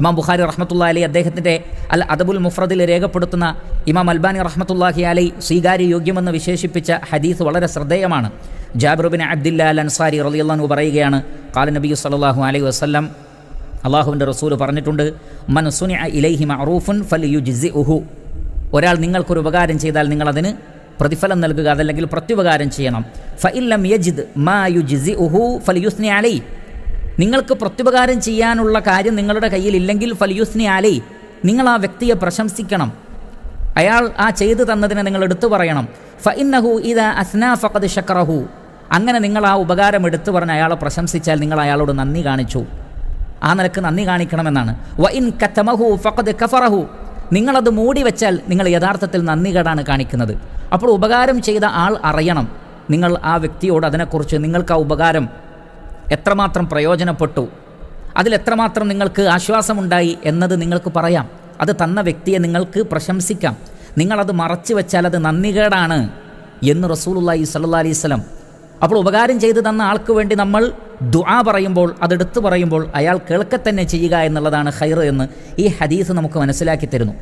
ഇമാം ബുഖാരി റഹ്മത്തുള്ള അലി അദ്ദേഹത്തിന്റെ അൽ അദബുൽ മുഫ്രദിൽ രേഖപ്പെടുത്തുന്ന ഇമാം അൽബാനി റഹ്മത്തുള്ളാഹി അലി സ്വീകാര്യ യോഗ്യമെന്ന് വിശേഷിപ്പിച്ച ഹദീസ് വളരെ ശ്രദ്ധേയമാണ്. ജാബിറുബിൻ അബ്ദില്ല അൽ അൻസാരി റളിയല്ലാഹു പറയുകയാണ് കാല നബി സല്ലല്ലാഹു അലൈഹി വസല്ലം അള്ളാഹുവിന്റെ റസൂൽ പറഞ്ഞിട്ടുണ്ട് മൻ സുനി ഇലൈഹി മഅറൂഫുൻ ഫൽ യുജ്സിഉഹു ഒരാൾ നിങ്ങൾക്കൊരു ഉപകാരം ചെയ്താൽ നിങ്ങളതിന് പ്രതിഫലം നൽകുക അതല്ലെങ്കിൽ പ്രത്യുപകാരം ചെയ്യണം. ഫഇല്ലം യജിദ് മാ യുജ്സിഉഹു ഫൽ യുസ്നി അലൈ നിങ്ങൾക്ക് പ്രത്യുപകാരം ചെയ്യാനുള്ള കാര്യം നിങ്ങളുടെ കയ്യിലില്ലെങ്കിൽ ഫലിയുസ്നി അലൈ നിങ്ങൾ ആ വ്യക്തിയെ പ്രശംസിക്കണം. അയാൾ ആ ചെയ്തു തന്നതിനെ നിങ്ങൾ എടുത്തു പറയണം. ഫഇന്നഹു ഇത് അസ്നാ ഫഖദ് ഷക്രഹു അങ്ങനെ നിങ്ങൾ ആ ഉപകാരം എടുത്തു പറഞ്ഞ് അയാളെ പ്രശംസിച്ചാൽ നിങ്ങൾ അയാളോട് നന്ദി കാണിച്ചു. ആ നിലയ്ക്ക് നന്ദി കാണിക്കണമെന്നാണ്. വ ഇൻ കത്തമഹു ഫഖദ് കഫറഹു. നിങ്ങളത് മൂടി വെച്ചാൽ നിങ്ങൾ യഥാർത്ഥത്തിൽ നന്ദി നന്ദികേടാണ് കാണിക്കുന്നത്. അപ്പോൾ ഉപകാരം ചെയ്ത ആൾ അറിയണം. നിങ്ങൾ ആ വ്യക്തിയോട് അതിനെക്കുറിച്ച് നിങ്ങൾക്ക് ആ ഉപകാരം എത്രമാത്രം പ്രയോജനപ്പെട്ടു? അതിലെത്രമാത്രം നിങ്ങൾക്ക് ആശ്വാസമുണ്ടായി എന്നത് നിങ്ങൾക്ക് പറയാം. അത് തന്ന വ്യക്തിയെ നിങ്ങൾക്ക് പ്രശംസിക്കാം. നിങ്ങളത് മറച്ചു വെച്ചാൽ അത് നന്ദികേടാണ് എന്ന് റസൂലുള്ളാഹി സല്ലാ അലൈഹി സ്വലം അപ്പോൾ ഉപകാരം ചെയ്തു തന്ന ആൾക്ക് വേണ്ടി നമ്മൾ ദുആ പറയുമ്പോൾ അതെടുത്തു പറയുമ്പോൾ അയാൾ കേൾക്കത്തന്നെ ചെയ്യുക എന്നുള്ളതാണ് ഹൈർ എന്ന് ഈ ഹദീസ് നമുക്ക് മനസ്സിലാക്കി തരുന്നു.